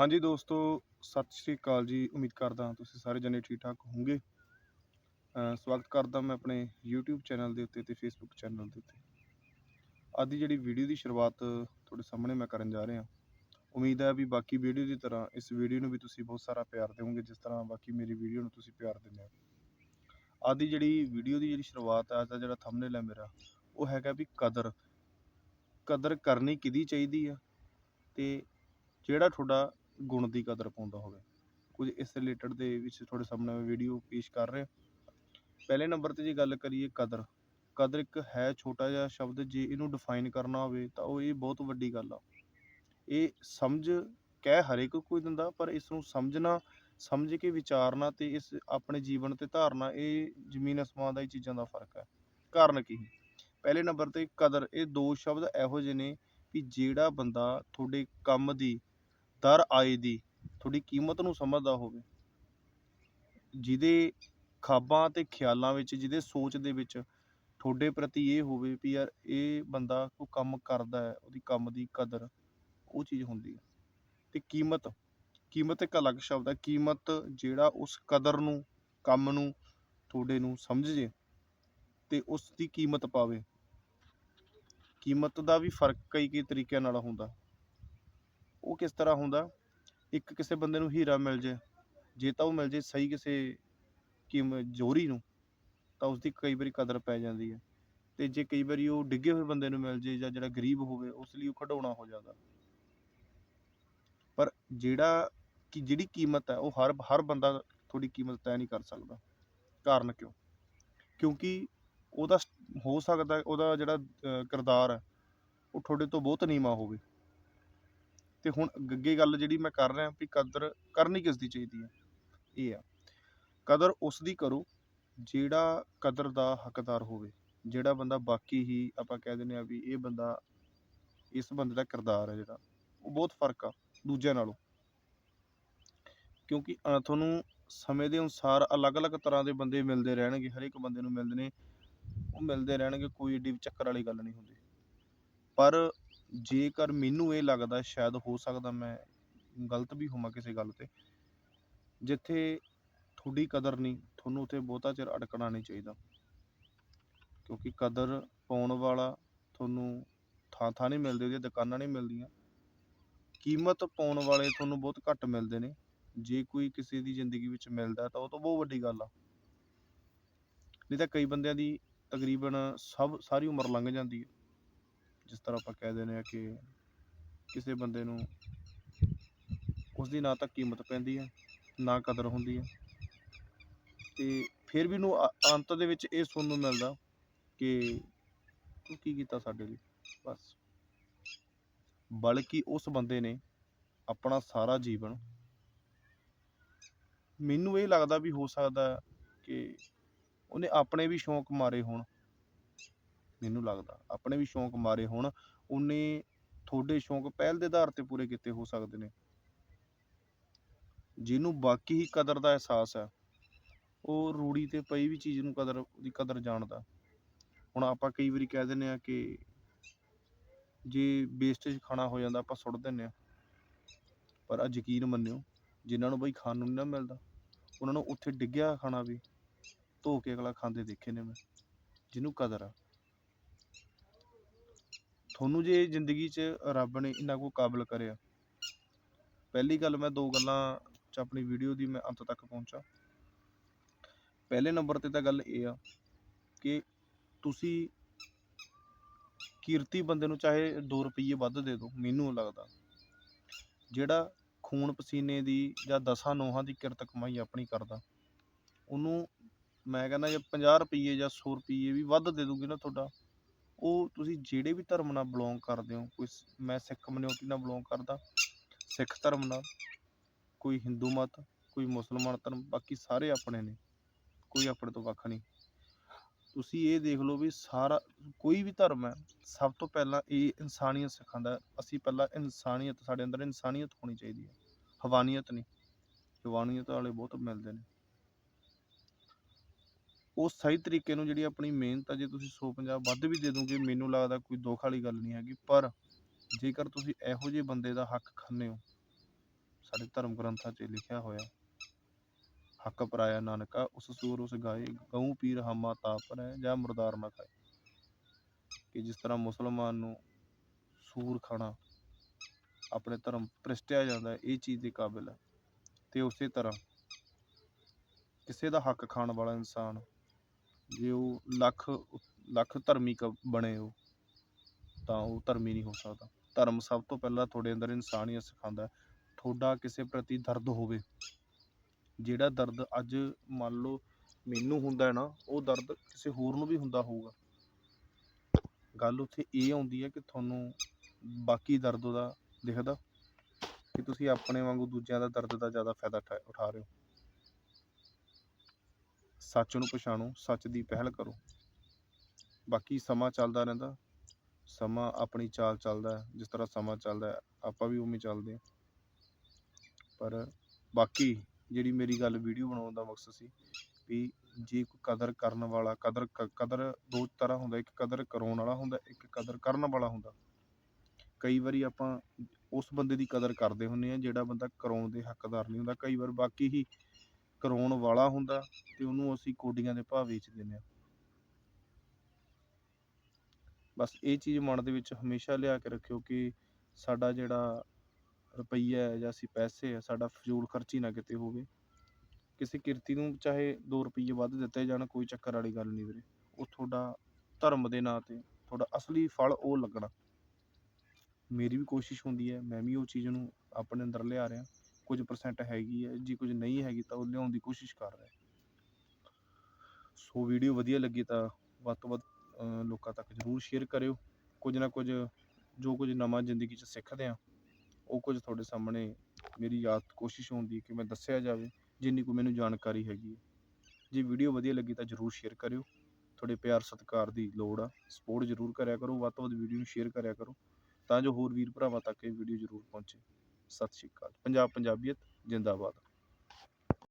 ਹਾਂਜੀ ਦੋਸਤੋ, ਸਤਿ ਸ਼੍ਰੀ ਅਕਾਲ ਜੀ। ਉਮੀਦ ਕਰਦਾ ਤੁਸੀਂ ਸਾਰੇ ਜਣੇ ਠੀਕ ਠਾਕ ਹੋਵੋਗੇ ਸਵਾਗਤ ਕਰਦਾ ਮੈਂ ਆਪਣੇ YouTube ਚੈਨਲ ਦੇ ਉੱਤੇ ਤੇ Facebook ਚੈਨਲ ਦੇ ਉੱਤੇ। ਅੱਜ ਦੀ ਜਿਹੜੀ ਵੀਡੀਓ ਦੀ ਸ਼ੁਰੂਆਤ ਤੁਹਾਡੇ ਸਾਹਮਣੇ ਮੈਂ ਕਰਨ ਜਾ ਰਿਹਾ। ਉਮੀਦ ਹੈ ਵੀ ਬਾਕੀ ਵੀਡੀਓ ਦੀ ਤਰ੍ਹਾਂ ਇਸ ਵੀਡੀਓ ਨੂੰ ਵੀ ਤੁਸੀਂ ਬਹੁਤ ਸਾਰਾ ਪਿਆਰ ਦਿਓਗੇ, ਜਿਸ ਤਰ੍ਹਾਂ ਬਾਕੀ ਮੇਰੀ ਵੀਡੀਓ ਨੂੰ ਤੁਸੀਂ ਪਿਆਰ ਦਿੰਦੇ ਹੋ। ਅੱਜ ਦੀ ਜਿਹੜੀ ਵੀਡੀਓ ਦੀ ਜਿਹੜੀ ਸ਼ੁਰੂਆਤ ਹੈ, ਅੱਜ ਦਾ ਜਿਹੜਾ ਥੰਬਨੇਲ ਹੈ ਮੇਰਾ, ਉਹ ਹੈਗਾ ਵੀ ਕਦਰ। ਕਦਰ ਕਰਨੀ ਕਿਹਦੀ ਚਾਹੀਦੀ ਆ? ਤੇ ਜਿਹੜਾ ਤੁਹਾਡਾ ਗੁਣ ਦੀ ਕਦਰ ਪਾਉਂਦਾ ਹੋਵੇ। ਕੁਝ ਇਸ ਰਿਲੇਟਡ ਦੇ ਵਿੱਚ ਤੁਹਾਡੇ ਸਾਹਮਣੇ ਮੈਂ ਵੀਡੀਓ ਪੇਸ਼ ਕਰ ਰਿਹਾ। ਪਹਿਲੇ ਨੰਬਰ ਤੇ ਜੇ ਗੱਲ ਕਰੀਏ ਕਦਰ। ਕਦਰ ਇੱਕ ਹੈ ਛੋਟਾ ਜਿਹਾ ਸ਼ਬਦ, ਜੇ ਇਹਨੂੰ ਡਿਫਾਈਨ ਕਰਨਾ ਹੋਵੇ ਤਾਂ ਉਹ ਇਹ ਬਹੁਤ ਵੱਡੀ ਗੱਲ ਆ। ਇਹ ਸਮਝ, ਕਹਿ ਹਰੇਕ ਕੋਈ ਦਿੰਦਾ, ਪਰ ਇਸ ਨੂੰ ਸਮਝਣਾ, ਸਮਝ ਕੇ ਵਿਚਾਰਨਾ ਤੇ ਇਸ ਆਪਣੇ ਜੀਵਨ ਤੇ ਧਾਰਨਾ, ਇਹ ਜ਼ਮੀਨ ਅਸਮਾਨ ਦਾ ਹੀ ਚੀਜ਼ਾਂ ਦਾ ਫ਼ਰਕ ਹੈ। ਕਾਰਨ ਕੀ? ਪਹਿਲੇ ਨੰਬਰ ਤੇ ਕਦਰ, ਇਹ ਦੋ ਸ਼ਬਦ ਇਹੋ ਜਿਹੇ ਨੇ ਵੀ ਜਿਹੜਾ ਬੰਦਾ ਤੁਹਾਡੇ ਕੰਮ ਦੀ ਦਰ ਆਏ ਦੀ, ਤੁਹਾਡੀ ਕੀਮਤ ਨੂੰ ਸਮਝਦਾ ਹੋਵੇ। ਜਿਹਦੇ ਖਾਬਾਂ ਤੇ ਖਿਆਲਾਂ ਵਿੱਚ, ਜਿਹਦੇ ਸੋਚ ਦੇ ਵਿੱਚ ਤੁਹਾਡੇ ਪ੍ਰਤੀ ਇਹ ਹੋਵੇ ਵੀ ਯਾਰ ਇਹ ਬੰਦਾ ਕੋਈ ਕੰਮ ਕਰਦਾ ਹੈ, ਉਹਦੀ ਕੰਮ ਦੀ ਕਦਰ, ਉਹ ਚੀਜ਼ ਹੁੰਦੀ ਹੈ। ਤੇ ਕੀਮਤ ਕੀਮਤ ਇੱਕ ਅਲੱਗ ਸ਼ਬਦ ਹੈ। ਕੀਮਤ ਜਿਹੜਾ ਉਸ ਕਦਰ ਨੂੰ, ਕੰਮ ਨੂੰ ਤੁਹਾਡੇ ਨੂੰ ਸਮਝ ਜੇ ਤੇ ਉਸ ਦੀ ਕੀਮਤ ਪਾਵੇ। ਕੀਮਤ ਦਾ ਵੀ ਫ਼ਰਕ ਕਈ ਕਈ ਤਰੀਕਿਆਂ ਨਾਲ ਹੁੰਦਾ। ਉਹ ਕਿਸ ਤਰ੍ਹਾਂ ਹੁੰਦਾ? ਇੱਕ ਕਿਸੇ ਬੰਦੇ ਨੂੰ ਹੀਰਾ ਮਿਲ ਜੇ ਜੇ ਤਾਂ ਉਹ ਮਿਲ ਜੇ ਸਹੀ ਕਿਸੇ ਕੀਮ, ਜੋਰੀ ਨੂੰ, ਤਾਂ ਉਸ ਦੀ ਕਈ ਵਾਰੀ ਕਦਰ ਪੈ ਜਾਂਦੀ ਹੈ। ਤੇ ਜੇ ਕਈ ਵਾਰੀ ਉਹ ਡਿੱਗੇ ਹੋਏ ਬੰਦੇ ਨੂੰ ਮਿਲ ਜੇ ਜਾਂ ਜਿਹੜਾ ਗਰੀਬ ਹੋਵੇ, ਉਸ ਲਈ ਉਹ ਖਡਾਉਣਾ ਹੋ ਜਾਂਦਾ। ਪਰ ਜਿਹੜਾ ਕਿ ਜਿਹੜੀ ਕੀਮਤ ਹੈ, ਉਹ ਹਰ ਹਰ ਬੰਦਾ ਤੁਹਾਡੀ ਕੀਮਤ ਤੈਅ ਨਹੀਂ ਕਰ ਸਕਦਾ। ਕਾਰਨ ਕਿਉਂ? ਕਿਉਂਕਿ ਉਹਦਾ ਹੋ ਸਕਦਾ ਉਹਦਾ ਜਿਹੜਾ ਕਿਰਦਾਰ ਹੈ, ਉਹ ਤੁਹਾਡੇ ਤੋਂ ਬਹੁਤ ਨੀਵਾਂ ਹੋਵੇ। ਤੇ ਹੁਣ ਅੱਗੇ ਗੱਲ ਜਿਹੜੀ ਮੈਂ ਕਰ ਰਿਹਾ ਵੀ ਕਦਰ ਕਰਨੀ ਕਿਸ ਦੀ ਚਾਹੀਦੀ ਹੈ? ਇਹ ਆ। ਕਦਰ ਉਸ ਦੀ ਕਰੋ ਜਿਹੜਾ ਕਦਰ ਦਾ ਹੱਕਦਾਰ ਹੋਵੇ। ਜਿਹੜਾ ਬੰਦਾ ਬਾਕੀ ਹੀ ਆਪਾਂ ਕਹਿ ਦਿੰਦੇ ਆ ਵੀ ਇਹ ਬੰਦਾ ਇਸ ਬੰਦੇ ਦਾ ਕਿਰਦਾਰ ਹੈ ਜਿਹੜਾ। ਉਹ ਬਹੁਤ ਫ਼ਰਕ ਆ ਦੂਜਿਆਂ ਨਾਲੋਂ। ਕਿਉਂਕਿ ਅਹ, ਤੁਹਾਨੂੰ ਸਮੇਂ ਦੇ ਅਨੁਸਾਰ ਅਲੱਗ-ਅਲੱਗ ਤਰ੍ਹਾਂ ਦੇ ਬੰਦੇ ਮਿਲਦੇ ਰਹਿਣਗੇ ਹਰ ਇੱਕ ਬੰਦੇ ਨੂੰ ਮਿਲਦੇ ਨੇ। ਉਹ ਮਿਲਦੇ ਰਹਿਣਗੇ ਕੋਈ ਏਡੀ ਚੱਕਰ ਵਾਲੀ ਗੱਲ ਨਹੀਂ ਹੁੰਦੀ। ਪਰ ਜੇਕਰ ਮੈਨੂੰ ਇਹ ਲੱਗਦਾ ਸ਼ਾਇਦ ਹੋ ਸਕਦਾ ਮੈਂ ਗਲਤ ਵੀ ਹੋਵਾਂ ਕਿਸੇ ਗੱਲ ਤੇ, ਜਿੱਥੇ ਤੁਹਾਡੀ ਕਦਰ ਨਹੀਂ, ਤੁਹਾਨੂੰ ਉੱਥੇ ਬਹੁਤਾ ਚਿਰ ਅੜਕਣਾ ਨਹੀਂ ਚਾਹੀਦਾ। ਕਿਉਂਕਿ ਕਦਰ ਪਾਉਣ ਵਾਲਾ ਤੁਹਾਨੂੰ ਥਾਂ ਥਾਂ ਨਹੀਂ ਮਿਲਦੇ ਉਹਦੀਆਂ ਦੁਕਾਨਾਂ ਨਹੀਂ ਮਿਲਦੀਆਂ। ਕੀਮਤ ਪਾਉਣ ਵਾਲੇ ਤੁਹਾਨੂੰ ਬਹੁਤ ਘੱਟ ਮਿਲਦੇ ਨੇ। ਜੇ ਕੋਈ ਕਿਸੇ ਦੀ ਜ਼ਿੰਦਗੀ ਵਿੱਚ ਮਿਲਦਾ ਤਾਂ ਉਹ ਤਾਂ ਬਹੁਤ ਵੱਡੀ ਗੱਲ ਆ। ਨਹੀਂ ਤਾਂ ਕਈ ਬੰਦਿਆਂ ਦੀ ਤਕਰੀਬਨ ਸਭ, ਸਾਰੀ ਉਮਰ ਲੰਘ ਜਾਂਦੀ ਹੈ। ਜਿਸ ਤਰ੍ਹਾਂ ਆਪਾਂ ਕਹਿ ਦਿੰਦੇ ਆ ਕਿ ਕਿਸੇ ਬੰਦੇ ਨੂੰ ਉਸ ਦੀ ਨਾ ਤਾਂ ਕੀਮਤ ਪੈਂਦੀ ਹੈ, ਨਾ ਕਦਰ ਹੁੰਦੀ ਹੈ ਤੇ ਫਿਰ ਵੀ ਨੂੰ ਅੰਤ ਦੇ ਵਿੱਚ ਇਹ ਸੁਣਨ ਨੂੰ ਮਿਲਦਾ ਕਿ ਤੂੰ ਕੀ ਕੀਤਾ ਸਾਡੇ ਲਈ, ਬਸ। ਬਲਕਿ ਉਸ ਬੰਦੇ ਨੇ ਆਪਣਾ ਸਾਰਾ ਜੀਵਨ ਮੈਨੂੰ ਇਹ ਲੱਗਦਾ ਵੀ ਹੋ ਸਕਦਾ ਕਿ ਉਹਨੇ ਆਪਣੇ ਵੀ ਸ਼ੌਂਕ ਮਾਰੇ ਹੋਣ। ਮੈਨੂੰ ਲੱਗਦਾ। ਆਪਣੇ ਵੀ ਸ਼ੌਂਕ ਮਾਰੇ ਹੋਣ ਉਹਨੇ ਤੁਹਾਡੇ ਸ਼ੌਂਕ ਪਹਿਲ ਦੇ ਆਧਾਰ ਤੇ ਪੂਰੇ ਕੀਤੇ ਹੋ ਸਕਦੇ ਨੇ। ਜਿਹਨੂੰ ਬਾਕੀ ਹੀ ਕਦਰ ਦਾ ਅਹਿਸਾਸ ਹੈ, ਉਹ ਰੂੜੀ ਤੇ ਪਈ ਵੀ ਚੀਜ਼ ਨੂੰ ਕਦਰ, ਦੀ ਕਦਰ ਜਾਣਦਾ। ਹੁਣ ਆਪਾਂ ਕਈ ਵਾਰੀ ਕਹਿ ਦਿੰਦੇ ਆ ਕਿ ਜੇ ਵੇਸਟੇਜ ਖਾਣਾ ਹੋ ਜਾਂਦਾ, ਆਪਾਂ ਸੁੱਟ ਦਿੰਦੇ ਆ ਪਰ ਆ ਯਕੀਨ ਮੰਨਿਓ, ਜਿਨ੍ਹਾਂ ਨੂੰ ਬਈ ਖਾਣ ਨੂੰ ਨਹੀਂ ਨਾ ਮਿਲਦਾ, ਉਹਨਾਂ ਨੂੰ ਉੱਥੇ ਡਿੱਗਿਆ ਖਾਣਾ ਵੀ, ਧੋ ਕੇ ਅਗਲਾ ਖਾਂਦੇ ਦੇਖੇ ਨੇ ਮੈਂ, ਜਿਹਨੂੰ ਕਦਰ ਆ। ਤੁਹਾਨੂੰ ਜੇ ਜ਼ਿੰਦਗੀ 'ਚ ਰੱਬ ਨੇ ਇੰਨਾ ਕੋ ਕਾਬਲ ਕਰਿਆ। ਪਹਿਲੀ ਗੱਲ ਮੈਂ ਦੋ ਗੱਲਾਂ 'ਚ ਆਪਣੀ ਵੀਡੀਓ ਦੀ ਮੈਂ ਅੰਤ ਤੱਕ ਪਹੁੰਚਾ। ਪਹਿਲੇ ਨੰਬਰ ਤੇ ਤਾਂ ਗੱਲ ਇਹ ਆ ਕਿ ਤੁਸੀਂ ਕੀਰਤੀ ਬੰਦੇ ਨੂੰ ਚਾਹੇ 2 ਰੁਪਏ ਵੱਧ ਦੇ ਦਿਓ ਮੈਨੂੰ ਲੱਗਦਾ। ਜਿਹੜਾ ਖੂਨ ਪਸੀਨੇ ਦੀ ਜਾਂ ਦਸਾਂ ਨੋਹਾਂ ਦੀ ਕਿਰਤ ਕਮਾਈ ਆਪਣੀ ਕਰਦਾ, ਉਹਨੂੰ ਮੈਂ ਕਹਿੰਦਾ ਜੇ 50 ਰੁਪਏ ਜਾਂ 100 ਰੁਪਏ ਵੀ ਵੱਧ ਦੇ ਦੂਗੀ ਨਾ ਤੁਹਾਡਾ ਉਹ ਤੁਸੀਂ ਜਿਹੜੇ ਵੀ ਧਰਮ ਨਾਲ ਬਿਲੋਂਗ ਕਰਦੇ ਹੋ, ਕੋਈ ਮੈਂ ਸਿੱਖ ਕਮਿਊਨਿਟੀ ਨਾਲ ਬਿਲੋਂਗ ਕਰਦਾ, ਸਿੱਖ ਧਰਮ ਨਾਲ, ਕੋਈ ਹਿੰਦੂ ਮਤ, ਕੋਈ ਮੁਸਲਮਾਨ ਧਰਮ, ਬਾਕੀ ਸਾਰੇ ਆਪਣੇ ਨੇ, ਕੋਈ ਆਪਣੇ ਤੋਂ ਵੱਖ ਨਹੀਂ ਤੁਸੀਂ ਇਹ ਦੇਖ ਲਓ ਵੀ ਸਾਰਾ, ਕੋਈ ਵੀ ਧਰਮ ਹੈ, ਸਭ ਤੋਂ ਪਹਿਲਾਂ ਇਹ ਇਨਸਾਨੀਅਤ ਸਿਖਾਉਂਦਾ ਹੈ। ਅਸੀਂ ਪਹਿਲਾਂ ਇਨਸਾਨੀਅਤ, ਸਾਡੇ ਅੰਦਰ ਇਨਸਾਨੀਅਤ ਹੋਣੀ ਚਾਹੀਦੀ ਹੈ, ਹਵਾਨੀਅਤ ਨਹੀਂ ਹਵਾਨੀਅਤ ਵਾਲੇ ਬਹੁਤ ਮਿਲਦੇ ਨੇ ਉਹ ਸਹੀ ਤਰੀਕੇ ਨੂੰ ਜਿਹੜੀ ਆਪਣੀ ਮਿਹਨਤ ਆ, ਜੇ ਤੁਸੀਂ 150 ਵੱਧ ਵੀ ਦੇ ਦੋਗੇ, ਮੈਨੂੰ ਲੱਗਦਾ ਕੋਈ ਦੁੱਖ ਵਾਲੀ ਗੱਲ ਨਹੀਂ ਹੈਗੀ। ਪਰ ਜੇਕਰ ਤੁਸੀਂ ਇਹੋ ਜਿਹੇ ਬੰਦੇ ਦਾ ਹੱਕ ਖਾਂਦੇ ਹੋ, ਸਾਡੇ ਧਰਮ ਗ੍ਰੰਥਾਂ 'ਚ ਲਿਖਿਆ ਹੋਇਆ, ਹੱਕ ਪਰਾਇਆ ਨਾਨਕਾ, ਉਸ ਸੂਰ ਉਸ ਗਾਏ, ਗਊ ਪੀਰ ਹਮਾ ਤਾਪਰ ਹੈ ਜਾਂ ਮੁਰਦਾਰ ਨਾ ਖਾਏ। ਕਿ ਜਿਸ ਤਰ੍ਹਾਂ ਮੁਸਲਮਾਨ ਨੂੰ ਸੂਰ ਖਾਣਾ ਆਪਣੇ ਧਰਮ ਭ੍ਰਿਸ਼ਟਿਆ ਜਾਂਦਾ, ਇਹ ਚੀਜ਼ ਦੇ ਕਾਬਿਲ ਹੈ। ਤੇ ਉਸੇ ਤਰ੍ਹਾਂ ਕਿਸੇ ਦਾ ਹੱਕ ਖਾਣ ਵਾਲਾ ਇਨਸਾਨ ਜੇ ਉਹ ਲੱਖ ਲੱਖ ਧਰਮੀ ਕ ਬਣੇ ਉਹ, ਤਾਂ ਉਹ ਧਰਮੀ ਨਹੀਂ ਹੋ ਸਕਦਾ। ਧਰਮ ਸਭ ਤੋਂ ਪਹਿਲਾਂ ਤੁਹਾਡੇ ਅੰਦਰ ਇਨਸਾਨੀਅਤ ਸਿਖਾਉਂਦਾ ਹੈ। ਤੁਹਾਡਾ ਕਿਸੇ ਪ੍ਰਤੀ ਦਰਦ ਹੋਵੇ, ਜਿਹੜਾ ਦਰਦ ਅੱਜ ਮੰਨ ਲਓ ਮੈਨੂੰ ਹੁੰਦਾ ਹੈ ਨਾ, ਉਹ ਦਰਦ ਕਿਸੇ ਹੋਰ ਨੂੰ ਵੀ ਹੁੰਦਾ ਹੋਊਗਾ। ਗੱਲ ਉੱਥੇ ਇਹ ਆਉਂਦੀ ਹੈ ਕਿ ਤੁਹਾਨੂੰ ਬਾਕੀ ਦਰਦ ਉਹਦਾ ਦਿਖਦਾ, ਕਿ ਤੁਸੀਂ ਆਪਣੇ ਵਾਂਗੂ ਦੂਜਿਆਂ ਦਾ ਦਰਦ ਦਾ ਜ਼ਿਆਦਾ ਫਾਇਦਾ ਉਠਾ- ਉਠਾ ਰਹੇ ਹੋ। ਸੱਚ ਨੂੰ ਪਛਾਣੋ, ਸੱਚ ਦੀ ਪਹਿਲ ਕਰੋ। ਬਾਕੀ ਸਮਾਂ ਚੱਲਦਾ ਰਹਿੰਦਾ। ਸਮਾਂ ਆਪਣੀ ਚਾਲ ਚੱਲਦਾ ਹੈ। ਜਿਸ ਤਰ੍ਹਾਂ ਸਮਾਂ ਚੱਲਦਾ ਹੈ, ਆਪਾਂ ਵੀ ਉਵੇਂ ਚੱਲਦੇ ਹਾਂ। ਪਰ ਬਾਕੀ ਜਿਹੜੀ ਮੇਰੀ ਗੱਲ ਵੀਡੀਓ ਬਣਾਉਣ ਦਾ ਮਕਸਦ ਸੀ ਵੀ ਜੇ ਕੋਈ ਕਦਰ ਕਰਨ ਵਾਲਾ, ਕਦਰ ਕ- ਕਦਰ ਦੋ ਤਰ੍ਹਾਂ ਹੁੰਦਾ। ਇੱਕ ਕਦਰ ਕਰਾਉਣ ਵਾਲਾ ਹੁੰਦਾ, ਇੱਕ ਕਦਰ ਕਰਨ ਵਾਲਾ ਹੁੰਦਾ। ਕਈ ਵਾਰੀ ਆਪਾਂ ਉਸ ਬੰਦੇ ਦੀ ਕਦਰ ਕਰਦੇ ਹੁੰਦੇ ਆ ਜਿਹੜਾ ਬੰਦਾ ਕਰਾਉਣ ਦੇ ਹੱਕਦਾਰ ਨਹੀਂ ਹੁੰਦਾ। ਕਈ ਵਾਰ ਬਾਕੀ ਹੀ ਕਰਾਉਣ ਵਾਲਾ ਹੁੰਦਾ ਤੇ ਉਹਨੂੰ ਅਸੀਂ ਕੋਡੀਆਂ ਦੇ ਭਾਅ ਵੇਚ ਦਿੰਦੇ ਆ ਬਸ ਇਹ ਚੀਜ਼ ਮਨ ਦੇ ਵਿੱਚ ਹਮੇਸ਼ਾ ਲਿਆ ਕੇ ਰੱਖਿਓ ਕਿ ਸਾਡਾ ਜਿਹੜਾ ਰੁਪਈਆ ਹੈ ਜਾਂ ਅਸੀਂ ਪੈਸੇ ਹੈ, ਸਾਡਾ ਫਜ਼ੂਲ ਖਰਚੀ ਨਾ ਕਿਤੇ ਹੋਵੇ। ਕਿਸੇ ਕਿਰਤੀ ਨੂੰ ਚਾਹੇ 2 ਰੁਪਈਏ ਵੱਧ ਦਿੱਤੇ ਜਾਣ, ਕੋਈ ਚੱਕਰ ਵਾਲੀ ਗੱਲ ਨਹੀਂ ਵੀਰੇ। ਉਹ ਤੁਹਾਡਾ ਧਰਮ ਦੇ ਨਾਂ ਤੇ, ਤੁਹਾਡਾ ਅਸਲੀ ਫਲ ਉਹ ਲੱਗਣਾ। ਮੇਰੀ ਵੀ ਕੋਸ਼ਿਸ਼ ਹੁੰਦੀ ਹੈ, ਮੈਂ ਵੀ ਉਹ ਚੀਜ਼ ਨੂੰ ਆਪਣੇ ਅੰਦਰ ਲਿਆ ਰਿਹਾ। ਕੁਝ ਪਰਸੈਂਟ ਹੈਗੀ ਹੈ, ਜੇ ਕੁਝ ਨਹੀਂ ਹੈਗੀ ਤਾਂ ਉਹ ਲਿਆਉਣ ਦੀ ਕੋਸ਼ਿਸ਼ ਕਰ ਰਿਹਾ ਸੋ ਵੀਡੀਓ ਵਧੀਆ ਲੱਗੀ ਤਾਂ ਵੱਧ ਤੋਂ ਵੱਧ ਲੋਕਾਂ ਤੱਕ ਜ਼ਰੂਰ ਸ਼ੇਅਰ ਕਰਿਓ। ਕੁਝ ਨਾ ਕੁਝ, ਜੋ ਕੁਝ ਨਵਾਂ ਜ਼ਿੰਦਗੀ 'ਚ ਸਿੱਖਦੇ ਆ ਉਹ ਕੁਝ ਤੁਹਾਡੇ ਸਾਹਮਣੇ ਮੇਰੀ ਯਾਦ ਕੋਸ਼ਿਸ਼ ਹੁੰਦੀ ਹੈ ਕਿ ਮੈਂ ਦੱਸਿਆ ਜਾਵੇ, ਜਿੰਨੀ ਕੁ ਮੈਨੂੰ ਜਾਣਕਾਰੀ ਹੈਗੀ ਹੈ। ਜੇ ਵੀਡੀਓ ਵਧੀਆ ਲੱਗੀ ਤਾਂ ਜ਼ਰੂਰ ਸ਼ੇਅਰ ਕਰਿਓ। ਤੁਹਾਡੇ ਪਿਆਰ ਸਤਿਕਾਰ ਦੀ ਲੋੜ ਆ ਸਪੋਰਟ ਜ਼ਰੂਰ ਕਰਿਆ ਕਰੋ, ਵੱਧ ਤੋਂ ਵੱਧ ਵੀਡੀਓ ਨੂੰ ਸ਼ੇਅਰ ਕਰਿਆ ਕਰੋ, ਤਾਂ ਜੋ ਹੋਰ ਵੀਰ ਭਰਾਵਾਂ ਤੱਕ ਇਹ ਵੀਡੀਓ ਜ਼ਰੂਰ ਪਹੁੰਚੇ। ਸਤਿ ਸ਼੍ਰੀ ਅਕਾਲ। ਪੰਜਾਬ ਪੰਜਾਬੀਅਤ ਜਿੰਦਾਬਾਦ।